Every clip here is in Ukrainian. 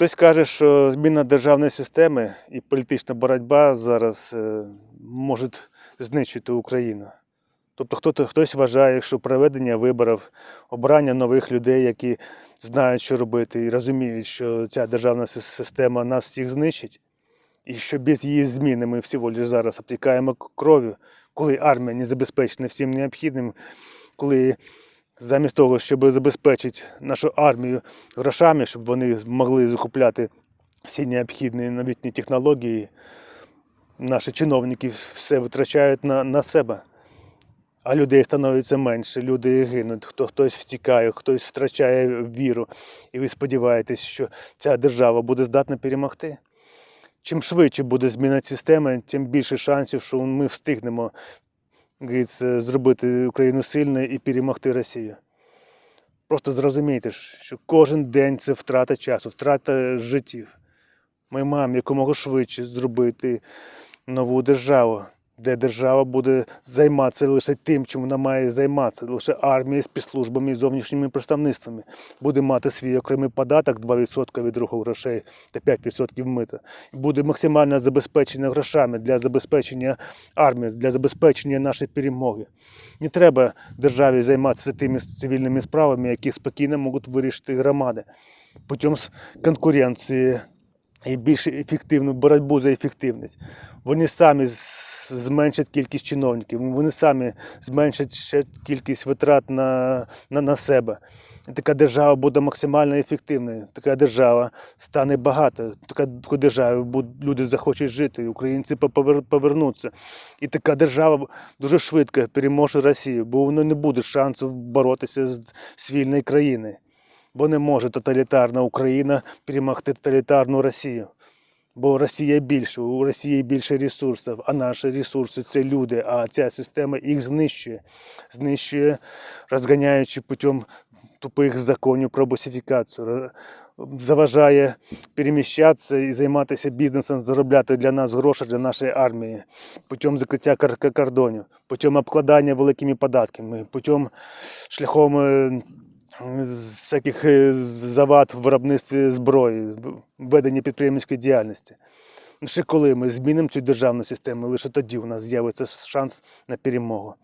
Хтось каже, що зміна державної системи і політична боротьба зараз е, можуть знищити Україну. Тобто хто, хтось вважає, що проведення виборів, обрання нових людей, які знають, що робити, і розуміють, що ця державна система нас всіх знищить, і що без її зміни ми всього лише зараз обтікаємо кров'ю, коли армія не забезпечена всім необхідним, коли замість того, щоб забезпечити нашу армію грошами, щоб вони могли закупляти всі необхідні новітні технології, наші чиновники все витрачають на, на себе. А людей становиться менше, люди гинуть, хто хтось втікає, хтось втрачає віру. І ви сподіваєтесь, що ця держава буде здатна перемогти. Чим швидше буде зміна системи, тим більше шансів, що ми встигнемо говориться, зробити Україну сильною і перемогти Росію. Просто зрозумійте, що кожен день це втрата часу, втрата життів. Ми маємо якомога швидше зробити нову державу, де держава буде займатися лише тим, чим вона має займатися, лише армією, спецслужбами і зовнішніми представництвами. Буде мати свій окремий податок 2% від руху грошей та 5% мита. Буде максимально забезпечена грошами для забезпечення армії, для забезпечення нашої перемоги. Не треба державі займатися тими цивільними справами, які спокійно можуть вирішити громади путем конкуренції і більш ефективну боротьбу за ефективність. Вони самі з- зменшать кількість чиновників, вони самі зменшать ще кількість витрат на, на, на себе. Така держава буде максимально ефективною. Така держава стане багатою. Така таку державу люди захочуть жити, українці повер- повернуться. І така держава дуже швидко переможе Росію, бо воно не буде шансу боротися з, з вільною країною. Бо не може тоталітарна Україна перемогти тоталітарну Росію. Бо Росія більше, у Росії більше ресурсів, а наші ресурси це люди, а ця система їх знищує. Знищує, розганяючи путем тупих законів про босифікацію. Заважає переміщатися і займатися бізнесом, заробляти для нас гроші для нашої армії, путем закриття кордонів, путем обкладання великими податками, путем шляхом е, всяких е, завад в виробництві зброї, введення ведення підприємницької діяльності. Ще коли ми змінимо цю державну систему, лише тоді у нас з'явиться шанс на перемогу.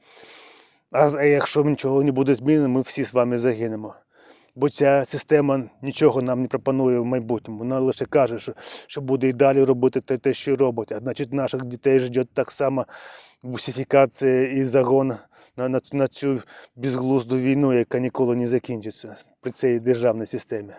А якщо нічого не буде змінено, ми всі з вами загинемо. Бо ця система нічого нам не пропонує в майбутньому. Вона лише каже, що, що буде і далі робити те, те, що робить. А значить, наших дітей ждет так само бусифікація і загон на, на, на цю безглузду війну, яка ніколи не закінчиться при цій державній системі.